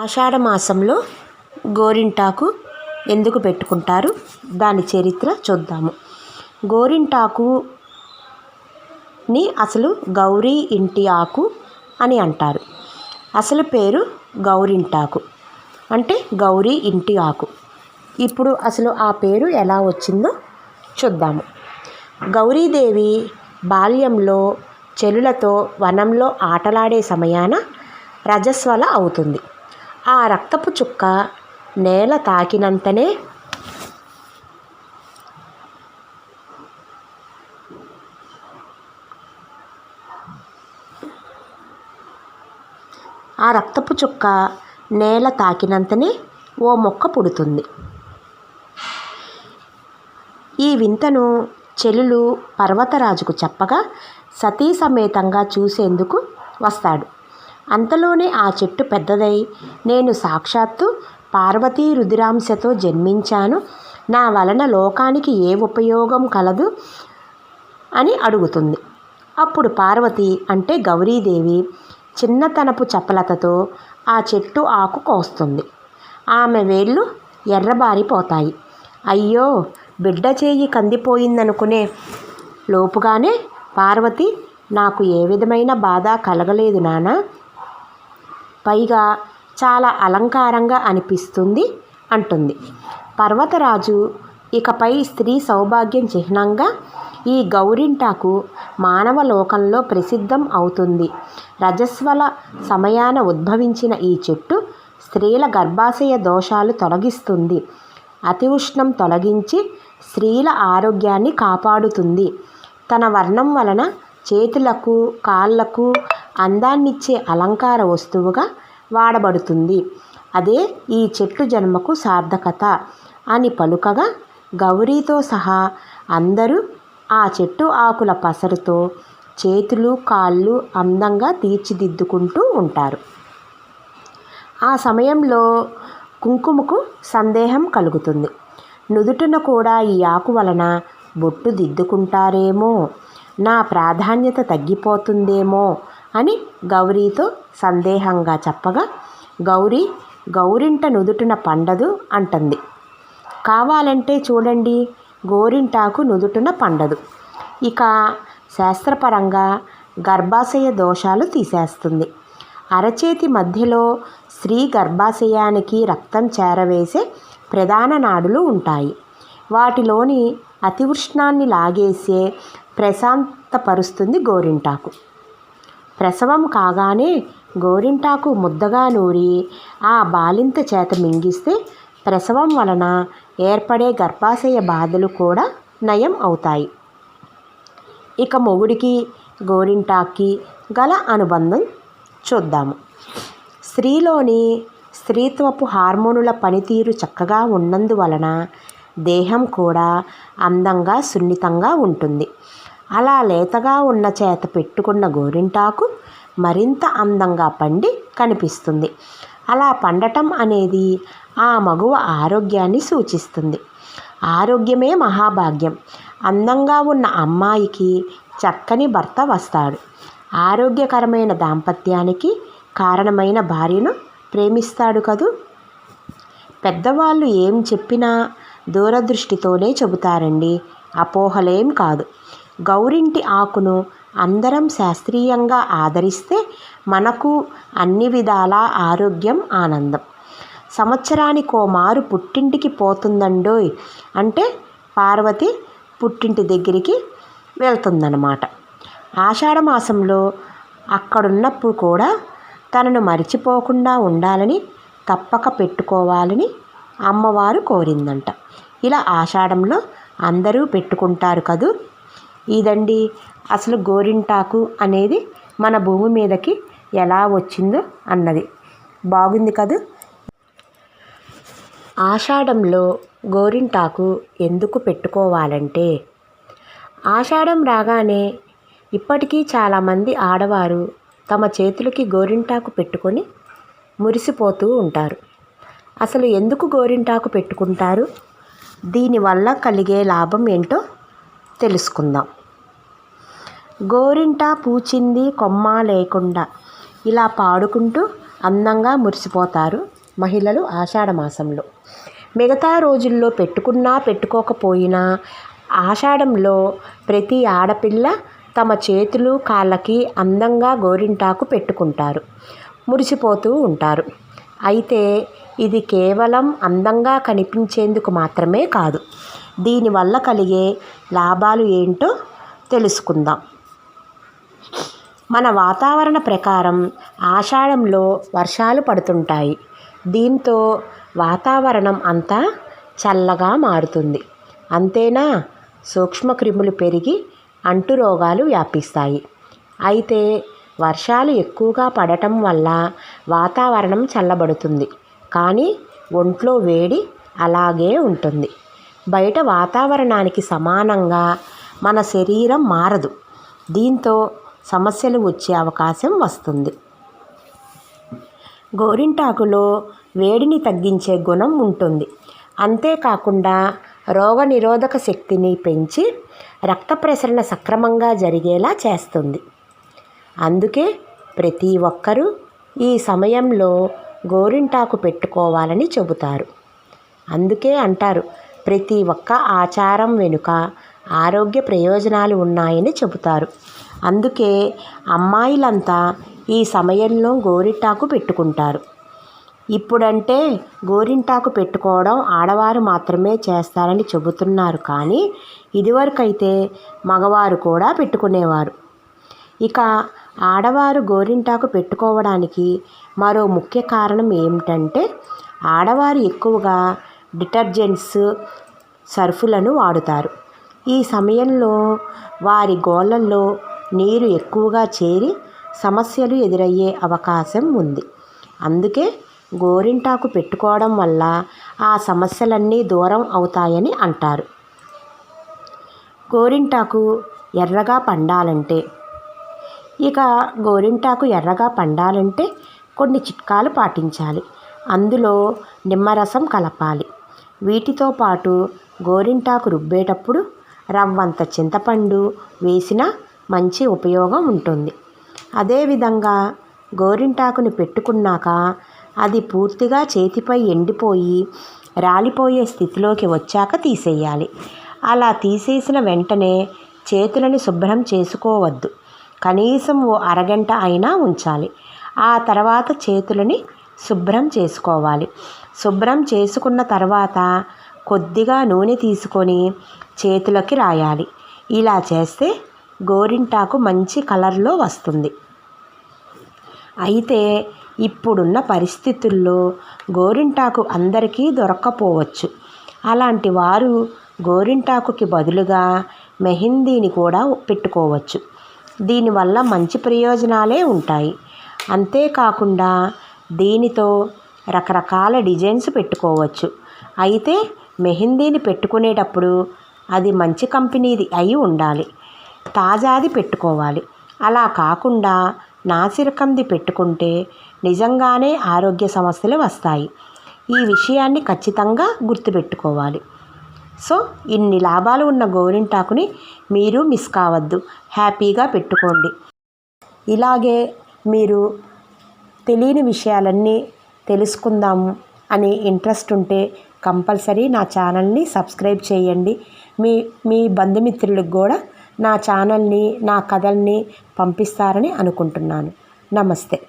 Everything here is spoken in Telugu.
ఆషాఢ మాసంలో గోరింటాకు ఎందుకు పెట్టుకుంటారు? దాని చరిత్ర చూద్దాము. గోరింటాకుని అసలు గౌరీ ఇంటి ఆకు అని అంటారు. అసలు పేరు గౌరింటాకు అంటే గౌరీ ఇంటి ఆకు. ఇప్పుడు అసలు ఆ పేరు ఎలా వచ్చిందో చూద్దాము. గౌరీదేవి బాల్యంలో చెలులతో వనంలో ఆటలాడే సమయాన రజస్వల అవుతుంది. ఆ రక్తపు చుక్క నేల తాకినంతనే ఆ రక్తపు చుక్క నేల తాకినంతనే ఓ మొక్క పుడుతుంది. ఈ వింతను చెలులు పర్వతరాజుకు చెప్పగా సతీ సమేతంగా చూసేందుకు వస్తాడు. అంతలోనే ఆ చెట్టు పెద్దదై నేను సాక్షాత్తు పార్వతీ రుధిరాంశతో జన్మించాను. నా వలన లోకానికి ఏ ఉపయోగం కలదు అని అడుగుతుంది. అప్పుడు పార్వతి అంటే గౌరీదేవి చిన్నతనపు చపలతతో ఆ చెట్టు ఆకు కోస్తుంది. ఆమె వేళ్ళు ఎర్రబారిపోతాయి. అయ్యో బిడ్డ చేయి కందిపోయిందనుకునే లోపుగానే పార్వతి నాకు ఏ విధమైన బాధ కలగలేదు నానా. పైగా చాలా అలంకారంగా అనిపిస్తుంది అంటుంది. పర్వతరాజు ఇకపై స్త్రీ సౌభాగ్యం చిహ్నంగా ఈ గౌరింటాకు మానవ లోకంలో ప్రసిద్ధం అవుతుంది. రజస్వల సమయాన ఉద్భవించిన ఈ చెట్టు స్త్రీల గర్భాశయ దోషాలు తొలగిస్తుంది. అతి ఉష్ణం తొలగించి స్త్రీల ఆరోగ్యాన్ని కాపాడుతుంది. తన వర్ణం వలన చేతులకు కాళ్ళకు అందాన్నిచ్చే అలంకార వస్తువుగా వాడబడుతుంది. అదే ఈ చెట్టు జన్మకు సార్థకత. అని పలుకగా గౌరీతో సహా అందరూ ఆ చెట్టు ఆకుల పసరుతో చేతులు కాళ్ళు అందంగా తీర్చిదిద్దుకుంటూ ఉంటారు. ఆ సమయంలో కుంకుమకు సందేహం కలుగుతుంది. నుదుటిన కూడా ఈ ఆకు వలన బొట్టు దిద్దుకుంటారేమో నా ప్రాధాన్యత తగ్గిపోతుందేమో అని గౌరీతో సందేహంగా చెప్పగా గౌరీ గౌరింట నుదుటిన పండదు అంటుంది. కావాలంటే చూడండి గోరింటాకు నుదుటిన పండదు. ఇక శాస్త్రపరంగా గర్భాశయ దోషాలు తీసేస్తుంది. అరచేతి మధ్యలో స్త్రీ గర్భాశయానికి రక్తం చేరవేసే ప్రధాన నాడులు ఉంటాయి. వాటిలోని అతివృష్ణాన్ని లాగేసే ప్రశాంతపరుస్తుంది గోరింటాకు. ప్రసవం కాగానే గోరింటాకు ముద్దగా నూరి ఆ బాలింత చేత మింగిస్తే ప్రసవం వలన ఏర్పడే గర్భాశయ బాధలు కూడా నయం అవుతాయి. ఇక మొగుడికి గోరింటాకి గల అనుబంధం చూద్దాము. స్త్రీలోని స్త్రీత్వపు హార్మోనుల పనితీరు చక్కగా ఉన్నందువలన దేహం కూడా అందంగా సున్నితంగా ఉంటుంది. అలా లేతగా ఉన్న చేత పెట్టుకున్న గోరింటాకు మరింత అందంగా పండి కనిపిస్తుంది. అలా పండటం అనేది ఆ మగువ ఆరోగ్యాన్ని సూచిస్తుంది. ఆరోగ్యమే మహాభాగ్యం. అందంగా ఉన్న అమ్మాయికి చక్కని భర్త వస్తాడు. ఆరోగ్యకరమైన దాంపత్యానికి కారణమైన భార్యను ప్రేమిస్తాడు కదూ? పెద్దవాళ్ళు ఏం చెప్పినా దూరదృష్టితోనే చెబుతారండి. అపోహలేం కాదు. గౌరింటి ఆకును అందరం శాస్త్రీయంగా ఆదరిస్తే మనకు అన్ని విధాల ఆరోగ్యం ఆనందం. సంవత్సరానికో మారు పుట్టింటికి పోతుందండోయ్ అంటే పార్వతి పుట్టింటి దగ్గరికి వెళ్తుందన్నమాట. ఆషాఢ మాసంలో అక్కడున్నప్పుడు కూడా తనను మరిచిపోకుండా ఉండాలని తప్పక పెట్టుకోవాలని అమ్మవారు కోరిందంట. ఇలా ఆషాఢంలో అందరూ పెట్టుకుంటారు కదూ? ఇదండి అసలు గోరింటాకు అనేది మన భూమి మీదకి ఎలా వచ్చిందో అన్నది. బాగుంది కదూ? ఆషాఢంలో గోరింటాకు ఎందుకు పెట్టుకోవాలంటే ఆషాఢం రాగానే ఇప్పటికీ చాలామంది ఆడవారు తమ చేతులకి గోరింటాకు పెట్టుకొని మురిసిపోతూ ఉంటారు. అసలు ఎందుకు గోరింటాకు పెట్టుకుంటారు? దీనివల్ల కలిగే లాభం ఏంటో తెలుసుకుందాం. గోరింట పూచింది కొమ్మ లేకుండా. ఇలా పాడుకుంటూ అందంగా మురిసిపోతారు మహిళలు ఆషాఢ మాసంలో మిగతా రోజుల్లో పెట్టుకున్నా పెట్టుకోకపోయినా ఆషాఢంలో ప్రతి ఆడపిల్ల తమ చేతులు కాళ్ళకి అందంగా గోరింటాకు పెట్టుకుంటారు. మురిసిపోతూ ఉంటారు. అయితే ఇది కేవలం అందంగా కనిపించేందుకు మాత్రమే కాదు. దీనివల్ల కలిగే లాభాలు ఏంటో తెలుసుకుందాం. మన వాతావరణ ప్రకారం ఆషాఢంలో వర్షాలు పడుతుంటాయి. దీంతో వాతావరణం అంతా చల్లగా మారుతుంది. అంతేనా? సూక్ష్మక్రిములు పెరిగి అంటురోగాలు వ్యాపిస్తాయి. అయితే వర్షాలు ఎక్కువగా పడటం వల్ల వాతావరణం చల్లబడుతుంది. కానీ ఒంట్లో వేడి అలాగే ఉంటుంది. బయట వాతావరణానికి సమానంగా మన శరీరం మారదు. దీంతో సమస్యలు వచ్చే అవకాశం వస్తుంది. గోరింటాకులో వేడిని తగ్గించే గుణం ఉంటుంది. అంతేకాకుండా రోగనిరోధక శక్తిని పెంచి రక్త ప్రసరణ సక్రమంగా జరిగేలా చేస్తుంది. అందుకే ప్రతి ఒక్కరూ ఈ సమయంలో గోరింటాకు పెట్టుకోవాలని చెబుతారు. అందుకే అంటారు ప్రతి ఒక్క ఆచారం వెనుక ఆరోగ్య ప్రయోజనాలు ఉన్నాయని చెబుతారు. అందుకే అమ్మాయిలంతా ఈ సమయంలో గోరింటాకు పెట్టుకుంటారు. ఇప్పుడంటే గోరింటాకు పెట్టుకోవడం ఆడవారు మాత్రమే చేస్తారని చెబుతున్నారు కానీ ఇదివరకైతే మగవారు కూడా పెట్టుకునేవారు. ఇక ఆడవారు గోరింటాకు పెట్టుకోవడానికి మరో ముఖ్య కారణం ఏమిటంటే ఆడవారు ఎక్కువగా డిటర్జెంట్స్ సర్ఫులను వాడుతారు. ఈ సమయంలో వారి గోళ్ళల్లో నీరు ఎక్కువగా చేరి సమస్యలు ఎదురయ్యే అవకాశం ఉంది. అందుకే గోరింటాకు పెట్టుకోవడం వల్ల ఆ సమస్యలన్నీ దూరం అవుతాయని అంటారు. గోరింటాకు ఎర్రగా పండాలంటే ఇక గోరింటాకు ఎర్రగా పండాలంటే కొన్ని చిట్కాలు పాటించాలి. అందులో నిమ్మరసం కలపాలి. వీటితో పాటు గోరింటాకు రుబ్బేటప్పుడు రవ్వంత చింతపండు వేసిన మంచి ఉపయోగం ఉంటుంది. అదేవిధంగా గోరింటాకుని పెట్టుకున్నాక అది పూర్తిగా చేతిపై ఎండిపోయి రాలిపోయే స్థితిలోకి వచ్చాక తీసేయాలి. అలా తీసేసిన వెంటనే చేతులని శుభ్రం చేసుకోవద్దు. కనీసం ఓ అరగంట అయినా ఉంచాలి. ఆ తర్వాత చేతులని శుభ్రం చేసుకోవాలి. శుభ్రం చేసుకున్న తర్వాత కొద్దిగా నూనె తీసుకొని చేతులకి రాయాలి. ఇలా చేస్తే గోరింటాకు మంచి కలర్లో వస్తుంది. అయితే ఇప్పుడున్న పరిస్థితుల్లో గోరింటాకు అందరికీ దొరక్కపోవచ్చు. అలాంటి వారు గోరింటాకుకి బదులుగా మెహందీని కూడా పెట్టుకోవచ్చు. దీనివల్ల మంచి ప్రయోజనాలే ఉంటాయి. అంతేకాకుండా దీనితో రకరకాల డిజైన్స్ పెట్టుకోవచ్చు. అయితే మెహందీని పెట్టుకునేటప్పుడు అది మంచి కంపెనీది అయి ఉండాలి. తాజాది పెట్టుకోవాలి. అలా కాకుండా నాసిరకంది పెట్టుకుంటే నిజంగానే ఆరోగ్య సమస్యలు వస్తాయి. ఈ విషయాన్ని ఖచ్చితంగా గుర్తుపెట్టుకోవాలి. సో ఇన్ని లాభాలు ఉన్న గోరింటాకుని మీరు మిస్ కావద్దు. హ్యాపీగా పెట్టుకోండి. ఇలాగే మీరు తెలియని విషయాలన్నీ తెలుసుకుందాము అని ఇంట్రెస్ట్ ఉంటే కంపల్సరీ నా ఛానల్ని సబ్స్క్రైబ్ చేయండి. మీ మీ బంధుమిత్రులకు కూడా నా ఛానల్ని నా కథల్ని పంపిస్తారని అనుకుంటున్నాను. నమస్తే.